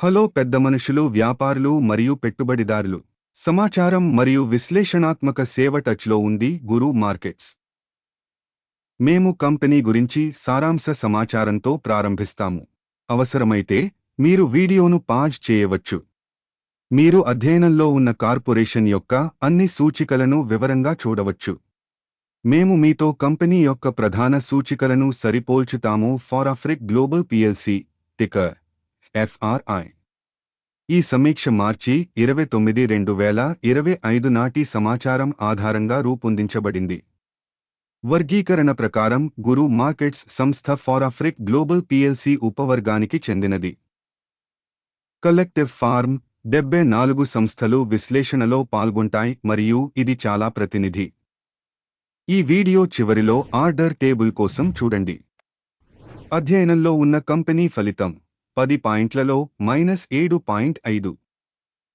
Hello పెద్ద మనుషులు వ్యాపారులు మరియు పెట్టుబడిదారులు. సమాచారం మరియు విశ్లేషణాత్మక సేవ టచ్లో ఉంది గురు మార్కెట్స్. మేము కంపెనీ గురించి సారాంశ సమాచారంతో ప్రారంభిస్తాము. అవసరమైతే మీరు వీడియోను పాజ్ చేయవచ్చు. మీరు అధ్యయనంలో ఉన్న కార్పొరేషన్ యొక్క అన్ని సూచికలను వివరంగా చూడవచ్చు. మేము మీతో కంపెనీ యొక్క ప్రధాన సూచికలను సరిపోల్చుతాము. Farafrik Global PLC ticker FRI ఈ సమీక్ష మార్చి ఇరవై తొమ్మిది రెండు వేల ఇరవై ఐదు నాటి సమాచారం ఆధారంగా రూపొందించబడింది. వర్గీకరణ ప్రకారం గురు మార్కెట్స్ సంస్థ ఫారాఫ్రిక్ గ్లోబల్ పిఎల్సి ఉపవర్గానికి చెందినది. కలెక్టివ్ ఫార్మ్ డెబ్బై నాలుగు సంస్థలు విశ్లేషణలో పాల్గొంటాయి మరియు ఇది చాలా ప్రతినిధి. ఈ వీడియో చివరిలో ఆర్డర్ టేబుల్ కోసం చూడండి. అధ్యయనంలో ఉన్న కంపెనీ ఫలితం. పది పాయింట్లలో మైనస్ ఏడు పాయింట్ ఐదు.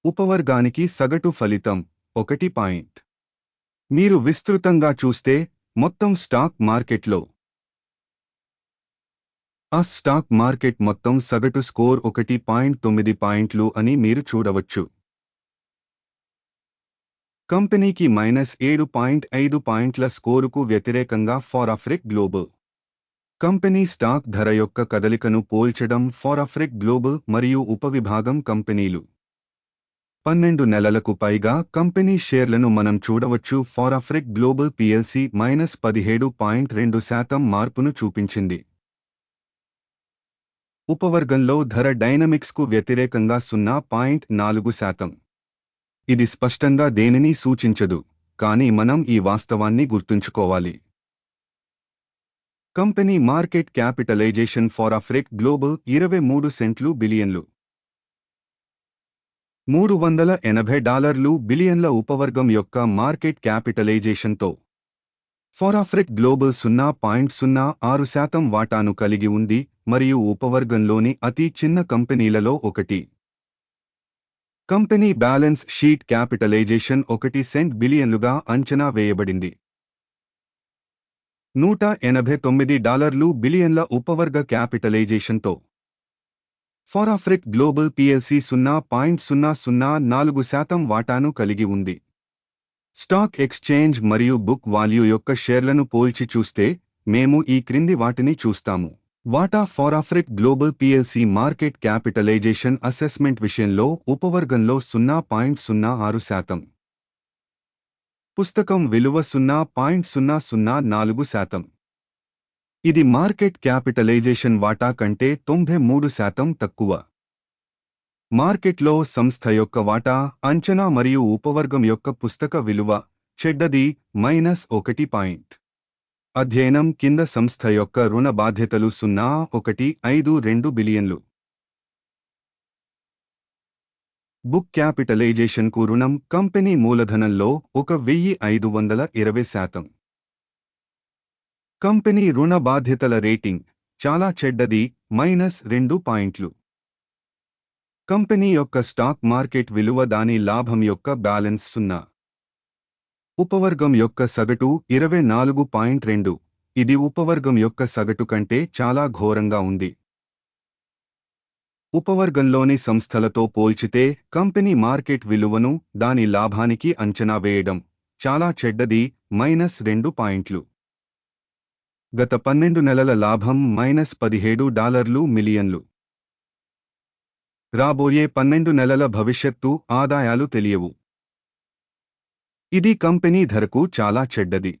ఉపవర్గానికి సగటు ఫలితం ఒకటి పాయింట్. మీరు విస్తృతంగా చూస్తే మొత్తం స్టాక్ మార్కెట్లో. ఆ స్టాక్ మార్కెట్ మొత్తం సగటు స్కోర్ ఒకటి పాయింట్ తొమ్మిది పాయింట్లు అని మీరు చూడవచ్చు. కంపెనీకి మైనస్ ఏడు పాయింట్ ఐదు పాయింట్ల స్కోరుకు వ్యతిరేకంగా ఫారాఫ్రిక్ గ్లోబల్ కంపెనీ స్టాక్ ధర యొక్క కదలికను పోల్చడం ఫారాఫ్రిక్ గ్లోబల్ మరియు ఉపవిభాగం కంపెనీలు. పన్నెండు నెలలకు పైగా కంపెనీ షేర్లను మనం చూడవచ్చు. ఫారాఫ్రిక్ గ్లోబల్ పిఎల్సి మైనస్ పదిహేడు పాయింట్ రెండు శాతం మార్పును చూపించింది. ఉపవర్గంలో ధర డైనమిక్స్కు వ్యతిరేకంగా సున్నా పాయింట్ నాలుగు శాతం. ఇది స్పష్టంగా దేనిని సూచించదు కానీ మనం ఈ వాస్తవాన్ని గుర్తుంచుకోవాలి. Company market capitalization far అఫ్రిక్ global ఇరవై మూడు సెంట్లు బిలియన్లు. మూడు వందల ఎనభై డాలర్లు బిలియన్ల ఉపవర్గం యొక్క మార్కెట్ క్యాపిటలైజేషన్తో ఫారాఫ్రిక్ గ్లోబల్ సున్నా పాయింట్ సున్నా ఆరు శాతం వాటాను కలిగి ఉంది మరియు ఉపవర్గంలోని అతి చిన్న కంపెనీలలో ఒకటి. కంపెనీ బ్యాలెన్స్ షీట్ క్యాపిటలైజేషన్ ఒకటి సెంట్ బిలియన్లుగా అంచనా వేయబడింది. నూట ఎనభై తొమ్మిది డాలర్లు బిలియన్ల ఉపవర్గ క్యాపిటలైజేషన్తో. ఫారాఫ్రిక్ గ్లోబల్ పిఎల్సి సున్నా పాయింట్ సున్నా సున్నా నాలుగు శాతం వాటాను కలిగి ఉంది. స్టాక్ ఎక్స్చేంజ్ మరియు బుక్ వాల్యూ యొక్క షేర్లను పోల్చి చూస్తే మేము ఈ క్రింది వాటిని చూస్తాము. వాటా ఫారాఫ్రిక్ global PLC market capitalization assessment విషయంలో ఉపవర్గంలో సున్నా పాయింట్ సున్నా ఆరు శాతం. పుస్తకం విలువ సున్నా పాయింట్ సున్నా సున్నా నాలుగు శాతం. ఇది మార్కెట్ క్యాపిటలైజేషన్ వాటా కంటే తొంభై మూడు శాతం తక్కువ. మార్కెట్లో సంస్థ యొక్క వాటా అంచనా మరియు ఉపవర్గం యొక్క పుస్తక విలువ చెడ్డది మైనస్ ఒకటి పాయింట్. అధ్యయనం కింద సంస్థ యొక్క రుణ బాధ్యతలు సున్నా ఒకటి ఐదు రెండు బిలియన్లు. బుక్ క్యాపిటలైజేషన్కు రుణం కంపెనీ మూలధనంలో ఒక వెయ్యి ఐదు వందల ఇరవై శాతం. కంపెనీ రుణ బాధ్యతల రేటింగ్ చాలా చెడ్డది మైనస్ రెండు పాయింట్లు. కంపెనీ యొక్క స్టాక్ మార్కెట్ విలువ దాని లాభం యొక్క బ్యాలెన్స్ సున్నా. ఉపవర్గం యొక్క సగటు ఇరవై నాలుగు పాయింట్ రెండు. ఇది ఉపవర్గం యొక్క సగటు కంటే చాలా ఘోరంగా ఉంది. ఉపవర్గంలోని సంస్థలతో పోల్చితే కంపెనీ మార్కెట్ విలువను దాని లాభానికి అంచనా వేయడం చాలా చెడ్డది మైనస్ రెండు పాయింట్లు. గత పన్నెండు నెలల లాభం మైనస్ పదిహేడు డాలర్లు మిలియన్లు. రాబోయే పన్నెండు నెలల భవిష్యత్తు ఆదాయాలు తెలియవు. ఇది కంపెనీ ధరకు చాలా చెడ్డది.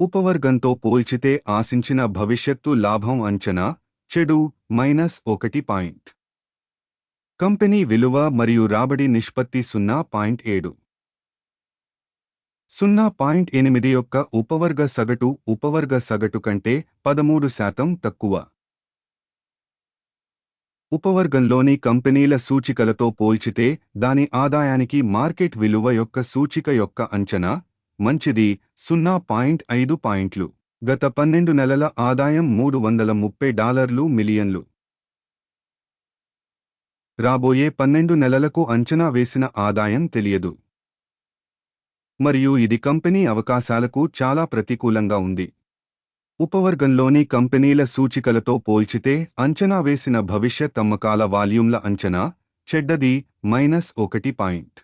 ఉపవర్గంతో పోల్చితే ఆశించిన భవిష్యత్తు లాభం అంచనా చెడు మైనస్ ఒకటి పాయింట్. కంపెనీ విలువ మరియు రాబడి నిష్పత్తి సున్నా పాయింట్ ఏడు. సున్నా పాయింట్ ఎనిమిది యొక్క ఉపవర్గ సగటు ఉపవర్గ సగటు కంటే పదమూడు శాతం తక్కువ. ఉపవర్గంలోని కంపెనీల సూచికలతో పోల్చితే దాని ఆదాయానికి మార్కెట్ విలువ యొక్క సూచిక యొక్క అంచనా మంచిది సున్నా పాయింట్ ఐదు పాయింట్లు. గత పన్నెండు నెలల ఆదాయం మూడు వందల ముప్పై డాలర్లు మిలియన్లు. రాబోయే పన్నెండు నెలలకు అంచనా వేసిన ఆదాయం తెలియదు. మరియు ఇది కంపెనీ అవకాశాలకు చాలా ప్రతికూలంగా ఉంది. ఉపవర్గంలోని కంపెనీల సూచికలతో పోల్చితే అంచనా వేసిన భవిష్యత్ అమ్మకాల వాల్యూమ్ల అంచనా చెడ్డది మైనస్ ఒకటి పాయింట్.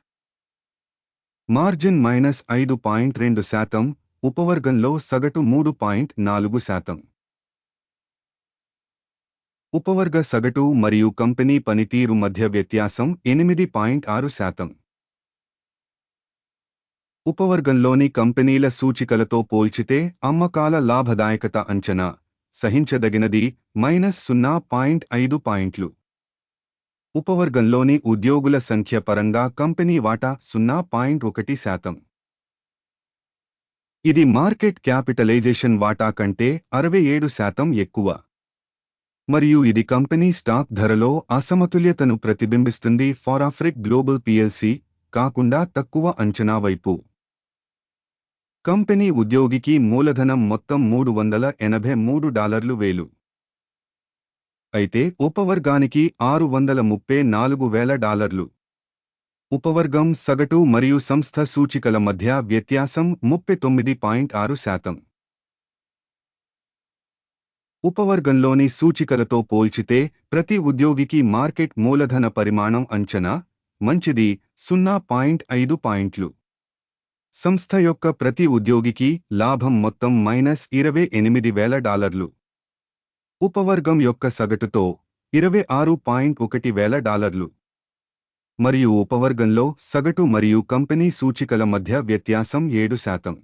మార్జిన్ మైనస్ ఐదు పాయింట్ రెండు శాతం ఉపవర్గంలో సగటు మూడు పాయింట్ నాలుగు శాతం. ఉపవర్గ సగటు మరియు కంపెనీ పనితీరు మధ్య వ్యత్యాసం ఎనిమిది పాయింట్ ఆరు శాతం. ఉపవర్గంలోని కంపెనీల సూచికలతో పోల్చితే అమ్మకాల లాభదాయకత అంచనా సహించదగినది మైనస్ సున్నా పాయింట్ ఐదు పాయింట్లు. ఉపవర్గంలోని ఉద్యోగుల సంఖ్య పరంగా కంపెనీ వాటా సున్నా పాయింట్ ఒకటి శాతం. ఇది మార్కెట్ క్యాపిటలైజేషన్ వాటా కంటే అరవై ఏడు శాతం ఎక్కువ. మరియు ఇది కంపెనీ స్టాక్ ధరలో అసమతుల్యతను ప్రతిబింబిస్తుంది ఫారాఫ్రిక్ గ్లోబల్ పిఎల్సి కాకుండా తక్కువ అంచనా వైపు. కంపెనీ ఉద్యోగికి మూలధనం మొత్తం మూడు వందల ఎనభై మూడు డాలర్లు వేలు. అయితే ఉపవర్గానికి ఆరు వందల ముప్పై నాలుగు వేల డాలర్లు. ఉపవర్గం సగటు మరియు సంస్థ సూచికల మధ్య వ్యత్యాసం ముప్పై తొమ్మిది పాయింట్ ఆరు శాతం. ఉపవర్గంలోని సూచికలతో పోల్చితే ప్రతి ఉద్యోగికి మార్కెట్ మూలధన పరిమాణం అంచనా మంచిది సున్నా పాయింట్ ఐదు పాయింట్లు. సంస్థ యొక్క ప్రతి ఉద్యోగికి లాభం మొత్తం మైనస్ ఇరవై ఎనిమిది వేల డాలర్లు. ఉపవర్గం యొక్క సగటుతో ఇరవై ఆరు పాయింట్ ఒకటి వేల డాలర్లు. మరియు ఉపవర్గంలో సగటు మరియు కంపెనీ సూచికల మధ్య వ్యత్యాసం ఏడు శాతం.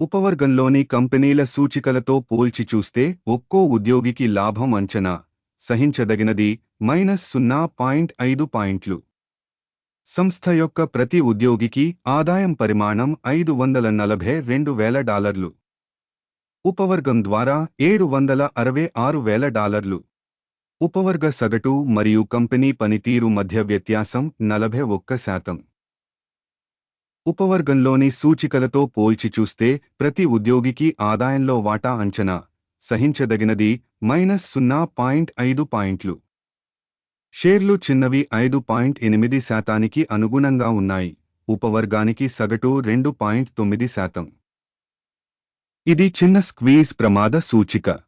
ఉపవర్గంలోని కంపెనీల సూచికలతో పోల్చి చూస్తే ఒక్కో ఉద్యోగికి లాభం అంచనా సహించదగినది మైనస్ సున్నా పాయింట్ ఐదు పాయింట్లు. సంస్థ యొక్క ప్రతి ఉద్యోగికి ఆదాయం పరిమాణం ఐదు వందల నలభై రెండు వేల డాలర్లు. ఉపవర్గం ద్వారా ఏడు వందల అరవై ఆరు వేల డాలర్లు. ఉపవర్గ సగటు మరియు కంపెనీ పనితీరు మధ్య వ్యత్యాసం నలభై ఒక్క శాతం. ఉపవర్గంలోని సూచికలతో పోల్చి చూస్తే ప్రతి ఉద్యోగికి ఆదాయంలో వాటా అంచనా సహించదగినది మైనస్ సున్నా పాయింట్ ఐదు పాయింట్లు. షేర్లు చిన్నవి ఐదు పాయింట్ ఎనిమిది శాతానికి అనుగుణంగా ఉన్నాయి. ఉపవర్గానికి సగటు రెండు పాయింట్ తొమ్మిది శాతం. ఇది చిన్న స్క్వీజ్ ప్రమాద సూచిక.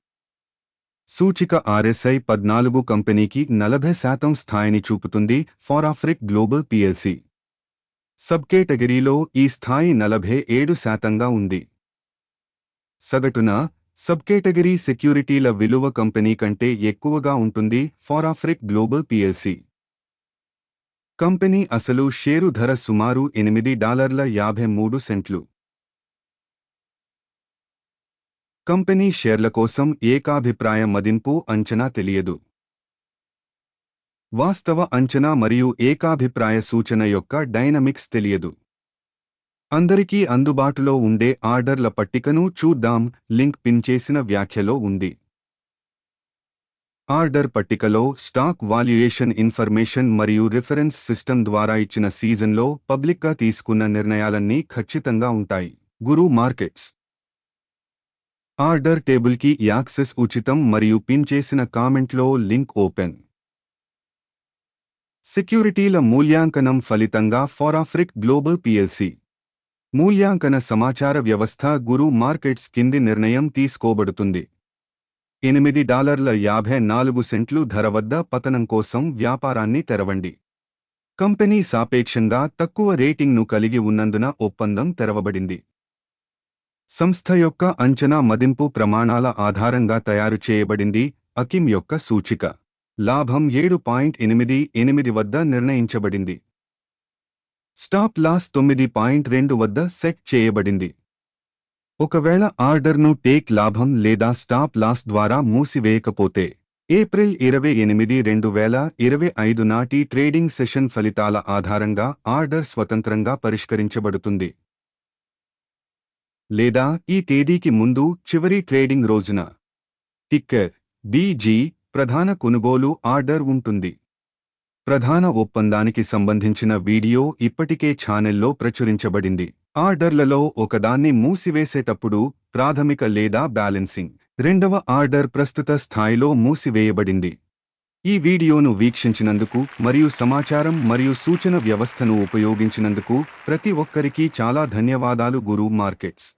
సూచిక ఆర్ఎస్ఐ పద్నాలుగు కంపెనీకి నలభై శాతం స్థాయిని చూపుతుంది ఫారాఫ్రిక్ గ్లోబల్ పిఎల్సి. సబ్ కేటగిరీలో ఈ స్థాయి నలభై ఏడు శాతంగా ఉంది. సగటున సబ్ కేటగిరీ సెక్యూరిటీల విలువ కంపెనీ కంటే ఎక్కువగా ఉంటుంది ఫారాఫ్రిక్ గ్లోబల్ పిఎల్సి. కంపెనీ అసలు షేరు ధర సుమారు ఎనిమిది డాలర్ల యాభై మూడు సెంట్లు. కంపెనీ షేర్ల కోసం ఏకాభిప్రాయ మదింపు అంచనా తెలియదు. వాస్తవ అంచనా మరియు ఏకాభిప్రాయ సూచన యొక్క డైనమిక్స్ తెలియదు. అందరికీ అందుబాటులో ఉండే ఆర్డర్ల పట్టికను చూద్దాం లింక్ పిన్ చేసిన వ్యాఖ్యలో ఉంది. ఆర్డర్ పట్టికలో స్టాక్ వాల్యుయేషన్ ఇన్ఫర్మేషన్ మరియు రిఫరెన్స్ సిస్టమ్ ద్వారా ఇచ్చిన సీజన్లో పబ్లిక్గా తీసుకున్న నిర్ణయాలన్నీ ఖచ్చితంగా ఉంటాయి. గురు మార్కెట్స్ ఆర్డర్ టేబుల్కి యాక్సెస్ ఉచితం మరియు పిన్ చేసిన కామెంట్లో లింక్ ఓపెన్. సెక్యూరిటీల మూల్యాంకనం ఫలితంగా ఫారాఫ్రిక్ గ్లోబల్ పిఎల్సి మూల్యాంకన సమాచార వ్యవస్థ గురు మార్కెట్స్ కింది నిర్ణయం తీసుకోబడుతుంది. ఎనిమిది డాలర్ల యాభై నాలుగు సెంట్లు ధర వద్ద పతనం కోసం వ్యాపారాన్ని తెరవండి. కంపెనీ సాపేక్షంగా తక్కువ రేటింగ్ను కలిగి ఉన్నందున ఒప్పందం తెరవబడింది. సంస్థ యొక్క అంచనా మదింపు ప్రమాణాల ఆధారంగా తయారు చేయబడింది అకిమ్ యొక్క సూచిక. లాభం ఏడు పాయింట్ ఎనిమిది ఎనిమిది వద్ద నిర్ణయించబడింది. స్టాప్ లాస్ తొమ్మిది పాయింట్ రెండు వద్ద సెట్ చేయబడింది. ఒకవేళ ఆర్డర్ను టేక్ లాభం లేదా స్టాప్ లాస్ ద్వారా మూసివేయకపోతే ఏప్రిల్ ఇరవై ఎనిమిది రెండు వేల ఇరవై ఐదు నాటి ట్రేడింగ్ సెషన్ ఫలితాల ఆధారంగా ఆర్డర్ స్వతంత్రంగా పరిష్కరించబడుతుంది. లేదా ఈ తేదీకి ముందు చివరి ట్రేడింగ్ రోజున. టిక్కర్ బీజీ ప్రధాన కొనుగోలు ఆర్డర్ ఉంటుంది. ప్రధాన ఒప్పందానికి సంబంధించిన వీడియో ఇప్పటికే ఛానెల్లో ప్రచురించబడింది. ఆర్డర్లలో ఒకదాన్ని మూసివేసేటప్పుడు ప్రాథమిక లేదా బ్యాలెన్సింగ్. రెండవ ఆర్డర్ ప్రస్తుత స్థాయిలో మూసివేయబడింది. ఈ వీడియోను వీక్షించినందుకు మరియు సమాచారం మరియు సూచన వ్యవస్థను ఉపయోగించినందుకు ప్రతి ఒక్కరికీ చాలా ధన్యవాదాలు గురు మార్కెట్స్.